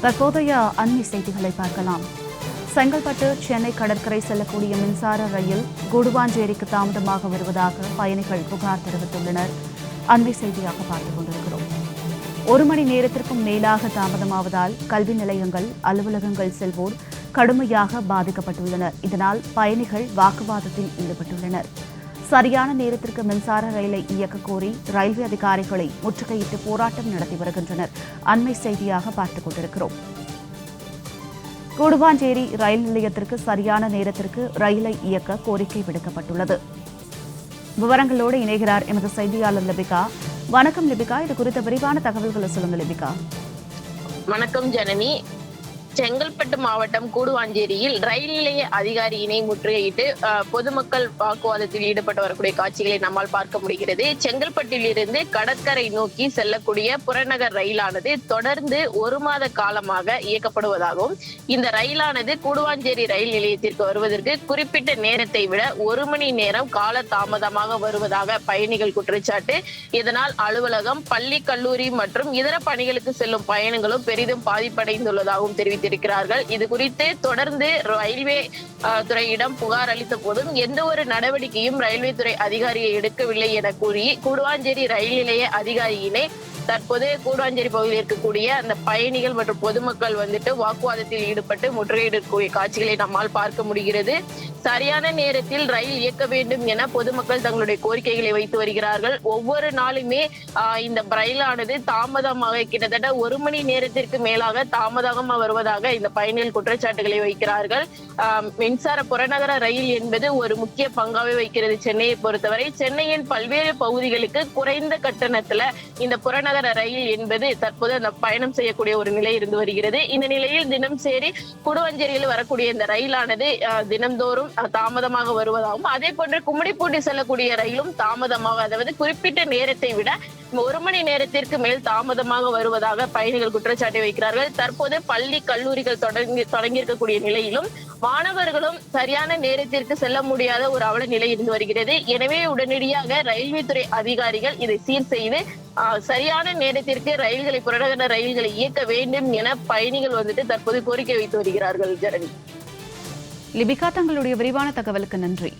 தற்போதைய அண்மை செய்திகளை பார்க்கலாம். செங்கல்பட்டு சென்னை கடற்கரை செல்லக்கூடிய மின்சார ரயில் குடுவாஞ்சேரிக்கு தாமதமாக வருவதாக பயணிகள் புகார் தெரிவித்துள்ளனர். அண்மை செய்தியாக பார்த்துக் கொண்டிருக்கிறோம். ஒரு மணி நேரத்திற்கும் மேலாக தாமதமாவதால் கல்வி நிலையங்கள் அலுவலகங்கள் செல்வோர் கடுமையாக பாதிக்கப்பட்டுள்ளனர். இதனால் பயணிகள் வாக்குவாதத்தில் ஈடுபட்டுள்ளனர். சரியான நேரத்திற்கு மின்சார ரயிலை இயக்க கோரி ரயில்வே அதிகாரிகளை முற்றுகையிட்டு போராட்டம் நடத்தி வருகின்றனர். அண்மை செய்தியாக பார்த்துக் கொண்டிருக்கிறோம். கூடுவாஞ்சேரி ரயில் நிலையத்திற்கு சரியான நேரத்திற்கு ரயிலை இயக்க கோரிக்கை விடுக்கப்பட்டுள்ளது. விவரங்களோடு இணைகிறார் எமது செய்தியாளர் லிபிகா. வணக்கம் லிபிகா. இது குறித்த விரிவான தகவல்களை சொல்லுங்க லிபிகா. வணக்கம் ஜனனி. செங்கல்பட்டு மாவட்டம் கூடுவாஞ்சேரியில் ரயில் நிலைய அதிகாரியினை முற்றுகையிட்டு பொதுமக்கள் வாக்குவாதத்தில் ஈடுபட்டு வரக்கூடிய காட்சிகளை நம்மால் பார்க்க முடிகிறது. செங்கல்பட்டில் இருந்து கடற்கரை நோக்கி செல்லக்கூடிய புறநகர் ரயிலானது தொடர்ந்து ஒரு மாத காலமாக இயக்கப்படுவதாகவும் இந்த ரயிலானது கூடுவாஞ்சேரி ரயில் நிலையத்திற்கு வருவதற்கு குறிப்பிட்ட நேரத்தை விட ஒரு மணி நேரம் கால தாமதமாக வருவதாக பயணிகள் குற்றச்சாட்டு. இதனால் அலுவலகம் பள்ளி கல்லூரி மற்றும் இதர பணிகளுக்கு செல்லும் பயணங்களும் பெரிதும் பாதிப்படைந்துள்ளதாகவும் தெரிவித்திருக்கிறார்கள் இது குறித்து தொடர்ந்து ரயில்வே துறையிடம் புகார் அளித்த போதும் எந்த ஒரு நடவடிக்கையும் ரயில்வே துறை அதிகாரியை எடுக்கவில்லை என கூறி கூடுவாஞ்சேரி ரயில் நிலைய அதிகாரியினை தற்போது கூடுவாஞ்சேரி பகுதியில் இருக்கக்கூடிய அந்த பயணிகள் மற்றும் பொதுமக்கள் வந்துட்டு வாக்குவாதத்தில் ஈடுபட்டு முற்றுகையிடக்கூடிய காட்சிகளை நம்மால் பார்க்க முடிகிறது. சரியான நேரத்தில் ரயில் இயக்க வேண்டும் என பொதுமக்கள் தங்களுடைய கோரிக்கைகளை வைத்து வருகிறார்கள். ஒவ்வொரு நாளுமே இந்த ரயிலானது தாமதமாக கிட்டத்தட்ட ஒரு மணி நேரத்திற்கு மேலாக தாமதமாக வருவதாக இந்த பயணிகள் குற்றச்சாட்டுகளை வைக்கிறார்கள். ஆஹ், மின்சார புறநகர ரயில் என்பது ஒரு முக்கிய பங்காவே வைக்கிறது சென்னையை பொறுத்தவரை. சென்னையின் பல்வேறு பகுதிகளுக்கு குறைந்த கட்டணத்துல இந்த புறநகர ரயில் என்பது தற்போது அந்த பயணம் செய்யக்கூடிய ஒரு நிலை இருந்து வருகிறது. இந்த நிலையில் தினம் சேரி குடுவஞ்சேரியில் வரக்கூடிய இந்த ரயிலானது ஆஹ், தினம்தோறும் தாமதமாக வருவதாகவும் அதே போன்று கும்மிடிப்பூண்டி செல்லக்கூடிய ரயிலும் தாமதமாக அதாவது குறிப்பிட்ட நேரத்தை விட ஒரு மணி நேரத்திற்கு மேல் தாமதமாக வருவதாக பயணிகள் குற்றச்சாட்டை வைக்கிறார்கள். தற்போது பள்ளி கல்லூரிகள் தொடங்கி தொடங்கியிருக்கக்கூடிய நிலையிலும் மாணவர்களும் சரியான நேரத்திற்கு செல்ல முடியாத ஒரு அவல நிலை இருந்து வருகிறது. எனவே உடனடியாக ரயில்வே துறை அதிகாரிகள் இதை சீர் செய்து சரியான நேரத்திற்கு ரயில்களை புறநகர ரயில்களை இயக்க வேண்டும் என பயணிகள் வந்துட்டு தற்போது கோரிக்கை வைத்து வருகிறார்கள் ஜனனி. லிபிகா தங்களுடைய விரிவான தகவலுக்கு நன்றி.